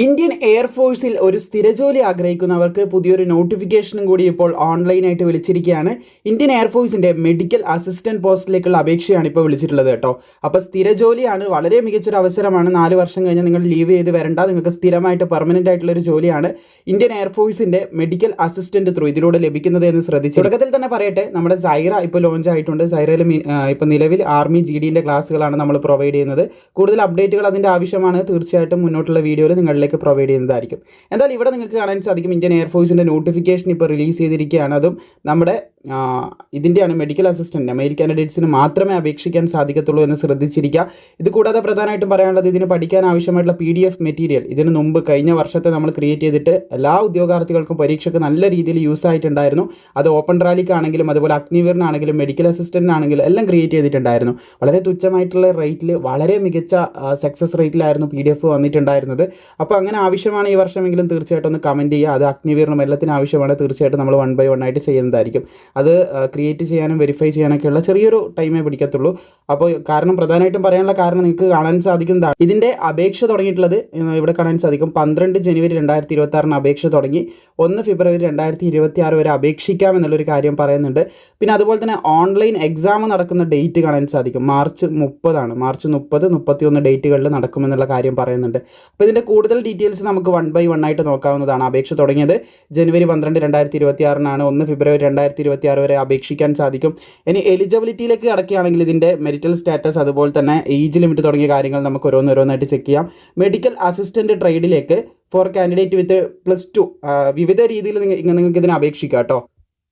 Indian എയർഫോഴ്സിൽ ഒരു സ്ഥിരജോലി ആഗ്രഹിക്കുന്നവർക്ക് പുതിയൊരു നോട്ടിഫിക്കേഷനും കൂടി ഇപ്പോൾ ഓൺലൈനായിട്ട് വിളിച്ചിരിക്കുകയാണ്. ഇന്ത്യൻ എയർഫോഴ്സിന്റെ മെഡിക്കൽ അസിസ്റ്റന്റ് പോസ്റ്റിലേക്കുള്ള അപേക്ഷയാണ് ഇപ്പോൾ വിളിച്ചിട്ടുള്ളത് കേട്ടോ. അപ്പോൾ സ്ഥിരജോലിയാണ് വളരെ മികച്ചൊരു അവസരമാണ്. നാല് വർഷം കഴിഞ്ഞാൽ നിങ്ങൾ ലീവ് ചെയ്ത് വരണ്ട നിങ്ങൾക്ക് സ്ഥിരമായിട്ട് പെർമനന്റ് ആയിട്ടുള്ള ഒരു ജോലിയാണ് ഇന്ത്യൻ എയർഫോഴ്സിന്റെ മെഡിക്കൽ അസിസ്റ്റന്റ് ത്രൂ ഇതിലൂടെ ലഭിക്കുന്നത് എന്ന് ശ്രദ്ധിച്ചു. തുടക്കത്തിൽ തന്നെ പറയട്ടെ നമ്മുടെ സൈറ ഇപ്പോൾ ലോഞ്ച് ആയിട്ടുണ്ട്. സൈറയിൽ ഇപ്പോൾ നിലവിൽ ആർമി ജി ഡിന്റെ ക്ലാസ്സുകളാണ് നമ്മൾ പ്രൊവൈഡ് ചെയ്യുന്നത്. കൂടുതൽ അപ്ഡേറ്റുകൾ അതിന്റെ ആവശ്യമാണ്. തീർച്ചയായിട്ടും മുന്നോട്ടുള്ള വീഡിയോയിൽ നിങ്ങളിലേക്ക് പ്രൊവൈഡ് ചെയ്യുന്നതായിരിക്കും. എന്തായാലും ഇവിടെ നിങ്ങൾക്ക് കാണാൻ സാധിക്കും ഇന്ത്യൻ എയർഫോഴ്സിന്റെ നോട്ടിഫിക്കേഷൻ ഇപ്പോൾ റിലീസ് ചെയ്തിരിക്കുകയാണ്. അതും നമ്മുടെ ഇതിന്റെയാണ് മെഡിക്കൽ അസിസ്റ്റന്റ് മെയിൽ കാൻഡിഡേറ്റ്സിന് മാത്രമേ അപേക്ഷിക്കാൻ സാധിക്കത്തുള്ളൂ എന്ന് ശ്രദ്ധിച്ചിരിക്കുക. ഇത് കൂടാതെ പ്രധാനമായിട്ടും പറയാനുള്ളത് ഇതിന് പഠിക്കാൻ ആവശ്യമായിട്ടുള്ള പി ഡി എഫ് മെറ്റീരിയൽ ഇതിന് മുമ്പ് കഴിഞ്ഞ വർഷത്തെ നമ്മൾ ക്രിയേറ്റ് ചെയ്തിട്ട് എല്ലാ ഉദ്യോഗാർത്ഥികൾക്കും പരീക്ഷയ്ക്ക് നല്ല രീതിയിൽ യൂസ് ആയിട്ടുണ്ടായിരുന്നു. അത് ഓപ്പൺ റാലിക്കാണെങ്കിലും അതുപോലെ അഗ്നിവീറിനാണെങ്കിലും മെഡിക്കൽ അസിസ്റ്റന്റിനാണെങ്കിലും എല്ലാം ക്രിയേറ്റ് ചെയ്തിട്ടുണ്ടായിരുന്നു. വളരെ തുച്ഛമായിട്ടുള്ള റേറ്റിൽ വളരെ മികച്ച സക്സസ് റേറ്റിലായിരുന്നു പി ഡി എഫ് വന്നിട്ടുണ്ടായിരുന്നത്. അപ്പോൾ അങ്ങനെ ആവശ്യമാണ് ഈ വർഷമെങ്കിലും തീർച്ചയായിട്ടും ഒന്ന് കമന്റ് ചെയ്യുക. അത് അഗ്നിവീരണം എല്ലാത്തിനും ആവശ്യമാണ്. തീർച്ചയായിട്ടും നമ്മൾ വൺ ബൈ വൺ ആയിട്ട് ചെയ്യുന്നതായിരിക്കും. അത് ക്രിയേറ്റ് ചെയ്യാനും വെരിഫൈ ചെയ്യാനൊക്കെയുള്ള ചെറിയൊരു ടൈമേ പിടിക്കത്തുള്ളൂ. അപ്പോൾ കാരണം പ്രധാനമായിട്ടും പറയാനുള്ള കാരണം നിങ്ങൾക്ക് കാണാൻ സാധിക്കുന്നതാണ്. ഇതിന്റെ അപേക്ഷ തുടങ്ങിയിട്ടുള്ളത് ഇവിടെ കാണാൻ സാധിക്കും. പന്ത്രണ്ട് ജനുവരി രണ്ടായിരത്തി ഇരുപത്തി ആറിന് അപേക്ഷ തുടങ്ങി. ഒന്ന് ഫെബ്രുവരി രണ്ടായിരത്തി ഇരുപത്തി ആറ് വരെ അപേക്ഷിക്കാം എന്നുള്ളൊരു കാര്യം പറയുന്നുണ്ട്. പിന്നെ അതുപോലെ തന്നെ ഓൺലൈൻ എക്സാം നടക്കുന്ന ഡേറ്റ് കാണാൻ സാധിക്കും. മാർച്ച് മുപ്പതാണ്. മാർച്ച് മുപ്പത് മുപ്പത്തിയൊന്ന് ഡേറ്റുകളിൽ നടക്കുമെന്നുള്ള കാര്യം പറയുന്നുണ്ട്. അപ്പോൾ ഇതിന്റെ കൂടുതൽ ഡീറ്റെയിൽസ് നമുക്ക് വൺ ബൈ വൺ ആയിട്ട് നോക്കാവുന്നതാണ്. അപേക്ഷ തുടങ്ങിയത് ജനുവരി പന്ത്രണ്ട് രണ്ടായിരത്തി ഇരുപത്തി ആറിനാണ് ഒന്ന് ഫെബ്രുവരി രണ്ടായിരത്തി ഇരുപത്തി ആറ് വരെ അപേക്ഷിക്കാൻ സാധിക്കും. ഇനി എലിജിബിലിറ്റിയിലേക്ക് കടക്കുകയാണെങ്കിൽ ഇതിന്റെ മെരിറ്റൽ സ്റ്റാറ്റസ് അതുപോലെ തന്നെ ഏജ് ലിമിറ്റ് തുടങ്ങിയ കാര്യങ്ങൾ നമുക്ക് ഓരോന്നോരോന്നായിട്ട് ചെക്ക് ചെയ്യാം. Medical assistant ട്രേഡിലേക്ക് for candidate with plus two വിവിധ രീതിയിൽ നിങ്ങൾ നിങ്ങൾക്ക് ഇതിനെ അപേക്ഷിക്കാം കേട്ടോ.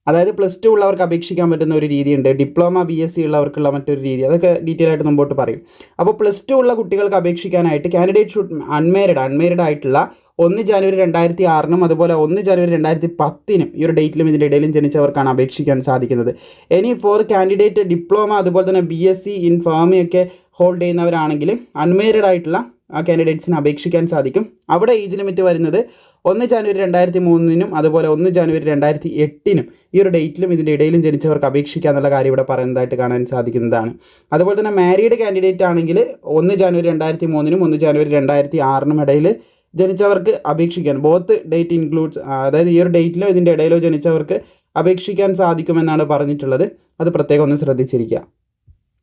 അതായത് പ്ലസ് ടു ഉള്ളവർക്ക് അപേക്ഷിക്കാൻ പറ്റുന്ന ഒരു രീതിയുണ്ട്. ഡിപ്ലോമ ബി എസ് സി ഉള്ളവർക്കുള്ള മറ്റൊരു രീതി. അതൊക്കെ ഡീറ്റെയിൽ ആയിട്ട് മുമ്പോട്ട് പറയും. അപ്പോൾ പ്ലസ് ടു ഉള്ള കുട്ടികൾക്ക് അപേക്ഷിക്കാനായിട്ട് കാൻഡിഡേറ്റ് ഷുഡ് അൺമേരിഡ് അൺമേരിഡ് ആയിട്ടുള്ള ഒന്ന് ജനുവരി രണ്ടായിരത്തി ആറിനും അതുപോലെ ഒന്ന് ജനുവരി രണ്ടായിരത്തി പത്തിനും ഈ ഒരു ഡേറ്റിലും ഇതിന്റെ ഇടയിലും ജനിച്ചവർക്കാണ് അപേക്ഷിക്കാൻ സാധിക്കുന്നത്. ഇനി ഫോർ കാൻഡിഡേറ്റ് ഡിപ്ലോമ അതുപോലെ തന്നെ ബി എസ് സി ഇൻ ഫാമിയൊക്കെ ഹോൾഡ് ചെയ്യുന്നവരാണെങ്കിൽ അൺമേരിഡ് ആയിട്ടുള്ള ആ കാൻഡിഡേറ്റ്സിന് അപേക്ഷിക്കാൻ സാധിക്കും. അവിടെ ഏജ് ലിമിറ്റ് വരുന്നത് ഒന്ന് ജാനുവരി രണ്ടായിരത്തി മൂന്നിനും അതുപോലെ ഒന്ന് ജാനുവരി രണ്ടായിരത്തി എട്ടിനും ഈ ഒരു ഡേറ്റിലും ഇതിന്റെ ഇടയിലും ജനിച്ചവർക്ക് അപേക്ഷിക്കുക എന്നുള്ള കാര്യം ഇവിടെ പറയുന്നതായിട്ട് കാണാൻ സാധിക്കുന്നതാണ്. അതുപോലെ തന്നെ മാരീഡ് കാൻഡിഡേറ്റ് ആണെങ്കിൽ ഒന്ന് ജാനുവരി രണ്ടായിരത്തി മൂന്നിനും ഒന്ന് ജാനുവരി രണ്ടായിരത്തി ആറിനും ഇടയിൽ ജനിച്ചവർക്ക് അപേക്ഷിക്കാൻ ബോത്ത് ഡേറ്റ് ഇൻക്ലൂഡ്സ് അതായത് ഈ ഒരു ഡേറ്റിലോ ഇതിന്റെ ഇടയിലോ ജനിച്ചവർക്ക് അപേക്ഷിക്കാൻ സാധിക്കുമെന്നാണ് പറഞ്ഞിട്ടുള്ളത്. അത് പ്രത്യേകം ഒന്ന് ശ്രദ്ധിച്ചിരിക്കുക.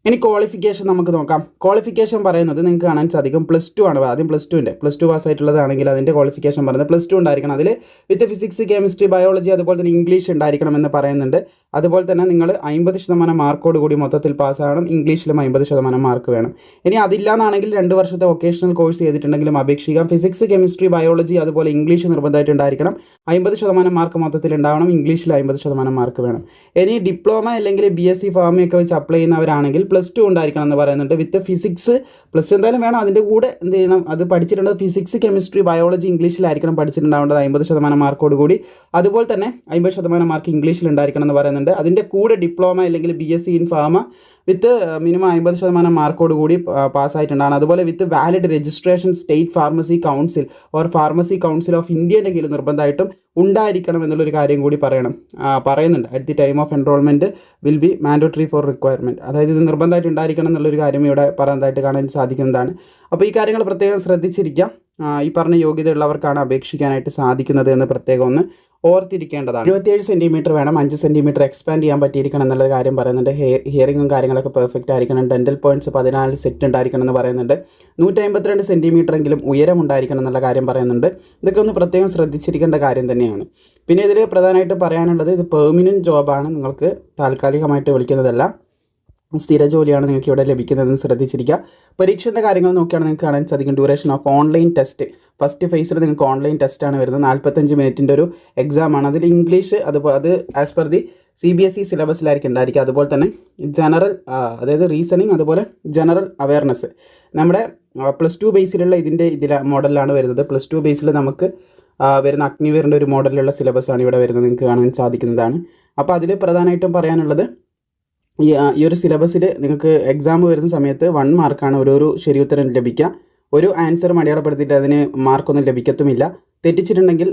ഇനി ക്വാളിഫിക്കേഷൻ നമുക്ക് നോക്കാം. ക്വാളിഫിക്കേഷൻ പറയുന്നത് നിങ്ങൾക്ക് കാണാൻ സാധിക്കും. പ്ലസ് ടു ആണ്. ആദ്യം പ്ലസ് ടുവിന്റെ പ്ലസ് ടു പാസ് ആയിട്ടുള്ളതാണെങ്കിൽ അതിന്റെ ക്വാളിഫിക്കേഷൻ പറയുന്നത് പ്ലസ് ടു ഉണ്ടായിരിക്കണം. അതിൽ വിത്ത് ഫിസിക്സ് കെമിസ്ട്രി ബയോളജി അതുപോലെ തന്നെ ഇംഗ്ലീഷ് ഉണ്ടായിരിക്കണം എന്ന് പറയുന്നുണ്ട്. അതുപോലെ തന്നെ നിങ്ങൾ അമ്പത് ശതമാനം മാർക്കോട് കൂടി മൊത്തത്തിൽ പാസ്സാകണം ഇംഗ്ലീഷിലും അമ്പത് ശതമാനം മാർക്ക് വേണം. ഇനി അതില്ലാന്നാണെങ്കിൽ രണ്ട് വർഷത്തെ വൊക്കേഷണൽ കോഴ്സ് ചെയ്തിട്ടുണ്ടെങ്കിലും അപേക്ഷിക്കാം. ഫിസിക്സ് കെമിസ്ട്രി ബയോളജി അതുപോലെ ഇംഗ്ലീഷ് നിർബന്ധമായിട്ട് ഉണ്ടായിരിക്കണം. അമ്പത് ശതമാനം മാർക്ക് മൊത്തത്തിൽ ഉണ്ടാവണം. ഇംഗ്ലീഷിൽ അമ്പത് ശതമാനം മാർക്ക് വേണം. ഇനി ഡിപ്ലോമ അല്ലെങ്കിൽ ബി എസ് സി ഫാമിയൊക്കെ വെച്ച് അപ്ലൈ ചെയ്യുന്നവരാണെങ്കിൽ പ്ലസ് ടു ഉണ്ടായിരിക്കണം എന്ന് പറയുന്നുണ്ട്. വിത്ത് ഫിസിക്സ് പ്ലസ് ടു എന്തായാലും വേണം. അതിന്റെ കൂടെ എന്ത് ചെയ്യണം? അത് പഠിച്ചിട്ടുണ്ട് ഫിസിക്സ് കെമിസ്ട്രി ബയോളജി ഇംഗ്ലീഷിലായിരിക്കണം പഠിച്ചിട്ടുണ്ടാവേണ്ടത് അമ്പത് ശതമാനം മാർക്കോട് കൂടി. അതുപോലെ തന്നെ അമ്പത് ശതമാനം മാർക്ക് ഇംഗ്ലീഷിൽ ഉണ്ടായിരിക്കണം എന്ന് പറയുന്നുണ്ട്. അതിന്റെ കൂടെ ഡിപ്ലോമ അല്ലെങ്കിൽ B S C in pharma with minimum അമ്പത് ശതമാനം മാർക്കോട് കൂടി പാസ്സായിട്ടുണ്ടാണ്. അതുപോലെ with valid registration state pharmacy council or pharmacy council of ഇന്ത്യന്റെ കീഴിൽ നിർബന്ധമായിട്ടും ഉണ്ടായിരിക്കണം എന്നുള്ളൊരു കാര്യം കൂടി പറയണം. പറയുന്നുണ്ട് at the time of enrolment will be mandatory for requirement അതായത് ഇത് നിർബന്ധമായിട്ട് ഉണ്ടായിരിക്കണം എന്നുള്ളൊരു കാര്യം ഇവിടെ പറയുന്നതായിട്ട് കാണാൻ സാധിക്കുന്നതാണ്. അപ്പോൾ ഈ കാര്യങ്ങൾ പ്രത്യേകം ശ്രദ്ധിച്ചിരിക്കാം. ഈ പറഞ്ഞ യോഗ്യതയുള്ളവർക്കാണ് അപേക്ഷിക്കാനായിട്ട് സാധിക്കുന്നത് എന്ന് പ്രത്യേകം ഒന്ന് ഓർത്തിരിക്കേണ്ടതാണ്. ഇരുപത്തിയേഴ് സെന്റിമീറ്റർ വേണം അഞ്ച് സെന്റിമീറ്റർ എക്സ്പാൻഡ് ചെയ്യാൻ പറ്റിയിരിക്കണം എന്നുള്ള കാര്യം പറയുന്നുണ്ട്. ഹിയറിങ്ങും കാര്യങ്ങളൊക്കെ പെർഫെക്റ്റ് ആയിരിക്കണം. ഡെന്റൽ പോയിന്റ്സ് പതിനാല് സെറ്റ് ഉണ്ടായിരിക്കണം എന്ന് പറയുന്നുണ്ട്. നൂറ്റി അമ്പത്തിരണ്ട് സെന്റിമീറ്റർ എങ്കിലും ഉയരം ഉണ്ടായിരിക്കണം എന്നുള്ള കാര്യം പറയുന്നുണ്ട്. ഇതൊക്കെ ഒന്ന് പ്രത്യേകം ശ്രദ്ധിച്ചിരിക്കേണ്ട കാര്യം തന്നെയാണ്. പിന്നെ ഇതിൽ പ്രധാനമായിട്ട് പറയാനുള്ളത് ഇത് പെർമനന്റ് ജോബാണ് നിങ്ങൾക്ക് താൽക്കാലികമായിട്ട് വിളിക്കുന്നതല്ല. സ്ഥിര ജോലിയാണ് നിങ്ങൾക്ക് ഇവിടെ ലഭിക്കുന്നതെന്ന് ശ്രദ്ധിച്ചിരിക്കുക. പരീക്ഷയുടെ കാര്യങ്ങൾ നോക്കിയാണ് നിങ്ങൾക്ക് കാണാൻ സാധിക്കും. Duration of online test first ഫേസിൽ നിങ്ങൾക്ക് ഓൺലൈൻ ടെസ്റ്റ് ആണ് വരുന്നത്. നാൽപ്പത്തഞ്ച് മിനിറ്റിന്റെ ഒരു എക്സാമാണ് അതിൽ ഇംഗ്ലീഷ് അതുപോലെ അത് as per the C B S E സിലബസിലായിരിക്കും ഉണ്ടായിരിക്കുക. അതുപോലെ തന്നെ ജനറൽ അതായത് റീസണിങ് അതുപോലെ ജനറൽ അവയർനെസ് നമ്മുടെ പ്ലസ് ടു ബേസിലുള്ള ഇതിന്റെ ഇതിലെ മോഡലിലാണ് വരുന്നത്. പ്ലസ് ടു ബേസിൽ നമുക്ക് വരുന്ന അഗ്നിവീറിന്റെ ഒരു മോഡലിലുള്ള സിലബസാണ് ഇവിടെ വരുന്നത്. നിങ്ങൾക്ക് കാണാൻ സാധിക്കുന്നതാണ്. അപ്പോൾ അതിൽ പ്രധാനമായിട്ടും പറയാനുള്ളത് ഈ ഈ ഒരു സിലബസിൽ നിങ്ങൾക്ക് എക്സാം വരുന്ന സമയത്ത് വൺ മാർക്കാണ് ഓരോരോ ശരിയുത്തരം ലഭിക്കുക. ഒരു ആൻസർ മലയാളപ്പെടുത്തിയിട്ട് അതിന് മാർക്കൊന്നും ലഭിക്കത്തുമില്ല. തെറ്റിച്ചിട്ടുണ്ടെങ്കിൽ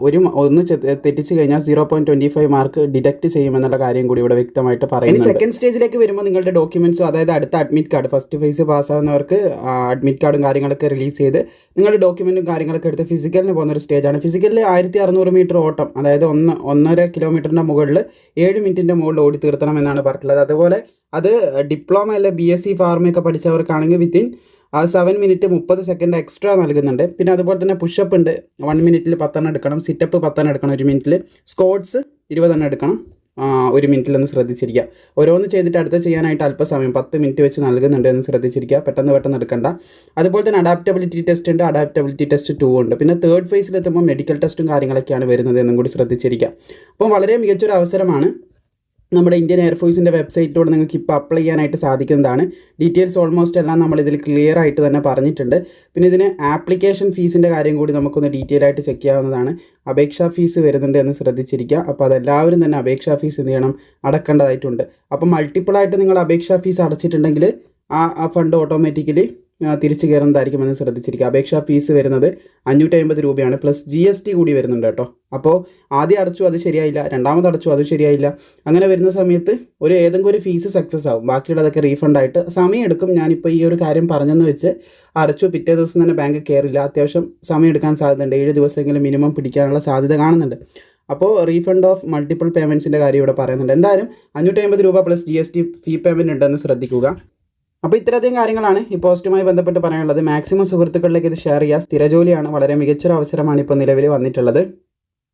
ഒരു ഒന്ന് തെറ്റിച്ച് കഴിഞ്ഞാൽ zero point twenty five mark deduct ചെയ്യുമെന്നുള്ള കാര്യം കൂടി ഇവിടെ വ്യക്തമായിട്ട് പറയുന്നത് സെക്കൻഡ് സ്റ്റേജിലേക്ക് വരുമ്പോൾ നിങ്ങളുടെ ഡോക്യുമെന്റ്സും അതായത് അടുത്ത അഡ്മിറ്റ് കാർഡ് ഫസ്റ്റ് ഫേസ് പാസ്സാകുന്നവർക്ക് അഡ്മിറ്റ് കാർഡും കാര്യങ്ങളൊക്കെ റിലീസ് ചെയ്ത് നിങ്ങളുടെ ഡോക്യുമെന്റും കാര്യങ്ങളൊക്കെ എടുത്ത് ഫിസിക്കലിന് പോകുന്ന ഒരു സ്റ്റേജാണ് ഫിസിക്കലിൽ ആയിരത്തി അറുന്നൂറ് മീറ്റർ ഓട്ടം അതായത് ഒന്ന് ഒന്നര കിലോമീറ്ററിന്റെ മുകളിൽ ഏഴ് മിനിറ്റിന്റെ മുകളിൽ ഓടി തീർത്തണം എന്നാണ് പറഞ്ഞിട്ടുള്ളത്. അതുപോലെ അത് ഡിപ്ലോമ അല്ല ബി എസ് സി ഫാർമയൊക്കെ പഠിച്ചവർക്കാണെങ്കിൽ വിത്തിൻ ആ സെവൻ മിനിറ്റ് മുപ്പത് സെക്കൻഡ് എക്സ്ട്രാ നൽകുന്നുണ്ട്. പിന്നെ അതുപോലെ തന്നെ പുഷപ്പ് ഉണ്ട്. വൺ മിനിറ്റിൽ പത്തെണ്ണം എടുക്കണം. സിറ്റപ്പ് പത്തെണ്ണം എടുക്കണം ഒരു മിനിറ്റിൽ സ്കോട്ട്സ് ഇരുപതെണ്ണം എടുക്കണം. ഒരു മിനിറ്റിൽ ഒന്ന് ശ്രദ്ധിച്ചിരിക്കുക ഓരോന്ന് ചെയ്തിട്ട് അടുത്ത ചെയ്യാനായിട്ട് അല്പസമയം പത്ത് മിനിറ്റ് വെച്ച് നൽകുന്നുണ്ട് എന്ന് ശ്രദ്ധിച്ചിരിക്കുക പെട്ടെന്ന് പെട്ടെന്ന് എടുക്കണ്ട. അതുപോലെ തന്നെ അഡാപ്റ്റബിലിറ്റി ടെസ്റ്റ് ഉണ്ട്. അഡാപ്റ്റബിലിറ്റി ടെസ്റ്റ് ടു ഉണ്ട്. പിന്നെ തേർഡ് ഫേസിലെത്തുമ്പോൾ മെഡിക്കൽ ടെസ്റ്റും കാര്യങ്ങളൊക്കെയാണ് വരുന്നത് എന്നും കൂടി ശ്രദ്ധിച്ചിരിക്കുക അപ്പം വളരെ മികച്ചൊരു അവസരമാണ് നമ്മുടെ ഇന്ത്യൻ എയർഫോഴ്സിന്റെ വെബ്സൈറ്റിലൂടെ നിങ്ങൾക്ക് ഇപ്പോൾ അപ്ലൈ ചെയ്യാനായിട്ട് സാധിക്കുന്നതാണ്. ഡീറ്റെയിൽസ് ഓൾമോസ്റ്റ് എല്ലാം നമ്മൾ ഇതിൽ ക്ലിയർ ആയിട്ട് തന്നെ പറഞ്ഞിട്ടുണ്ട്. പിന്നെ ഇതിന് ആപ്ലിക്കേഷൻ ഫീസിന്റെ കാര്യം കൂടി നമുക്കൊന്ന് ഡീറ്റെയിൽ ആയിട്ട് ചെക്ക് ചെയ്യാവുന്നതാണ്. അപേക്ഷാ ഫീസ് വരുന്നുണ്ട് എന്ന് ശ്രദ്ധിച്ചിരിക്കുക. അപ്പോൾ അതെല്ലാവരും തന്നെ അപേക്ഷാ ഫീസ് എന്ത് ചെയ്യണം? അടക്കേണ്ടതായിട്ടുണ്ട്. അപ്പോൾ മൾട്ടിപ്പിളായിട്ട് നിങ്ങൾ അപേക്ഷാ ഫീസ് അടച്ചിട്ടുണ്ടെങ്കിൽ ആ ആ ഫണ്ട് ഓട്ടോമാറ്റിക്കലി തിരിച്ചു കയറുന്നതായിരിക്കുമെന്ന് ശ്രദ്ധിച്ചിരിക്കുക. അപേക്ഷാ ഫീസ് വരുന്നത് അഞ്ഞൂറ്റി അമ്പത് രൂപയാണ്. പ്ലസ് ജി എസ് ടി കൂടി വരുന്നുണ്ട് കേട്ടോ. അപ്പോൾ ആദ്യം അടച്ചു അത് ശരിയായില്ല രണ്ടാമത് അടച്ചു അത് ശരിയായില്ല. അങ്ങനെ വരുന്ന സമയത്ത് ഒരു ഏതെങ്കിലും ഒരു ഫീസ് സക്സസ് ആവും. ബാക്കിയുള്ളതൊക്കെ റീഫണ്ട് ആയിട്ട് സമയം എടുക്കും ഞാനിപ്പോൾ ഈ ഒരു കാര്യം പറഞ്ഞെന്ന് വെച്ച് അടച്ചു. പിറ്റേ ദിവസം തന്നെ ബാങ്ക് കയറില്ല അത്യാവശ്യം സമയം എടുക്കാൻ സാധ്യതയുണ്ട്. ഏഴ് ദിവസമെങ്കിലും മിനിമം പിടിക്കാനുള്ള സാധ്യത കാണുന്നുണ്ട്. അപ്പോൾ റീഫണ്ട് ഓഫ് മൾട്ടിപ്പിൾ പേയ്മെന്റ്സിന്റെ കാര്യം ഇവിടെ പറയുന്നുണ്ട്. എന്തായാലും അഞ്ഞൂറ്റി അമ്പത് രൂപ plus G S T fee payment ഉണ്ടെന്ന് ശ്രദ്ധിക്കുക. അപ്പോൾ ഇത്രയധികം കാര്യങ്ങളാണ് ഈ പോസ്റ്റുമായി ബന്ധപ്പെട്ട് പറയാനുള്ളത്. മാക്സിമം സുഹൃത്തുക്കളിലേക്ക് ഇത് ഷെയർ ചെയ്യുക സ്ഥിരജോലിയാണ്. വളരെ മികച്ചൊരു അവസരമാണ് ഇപ്പോൾ നിലവിൽ വന്നിട്ടുള്ളത്.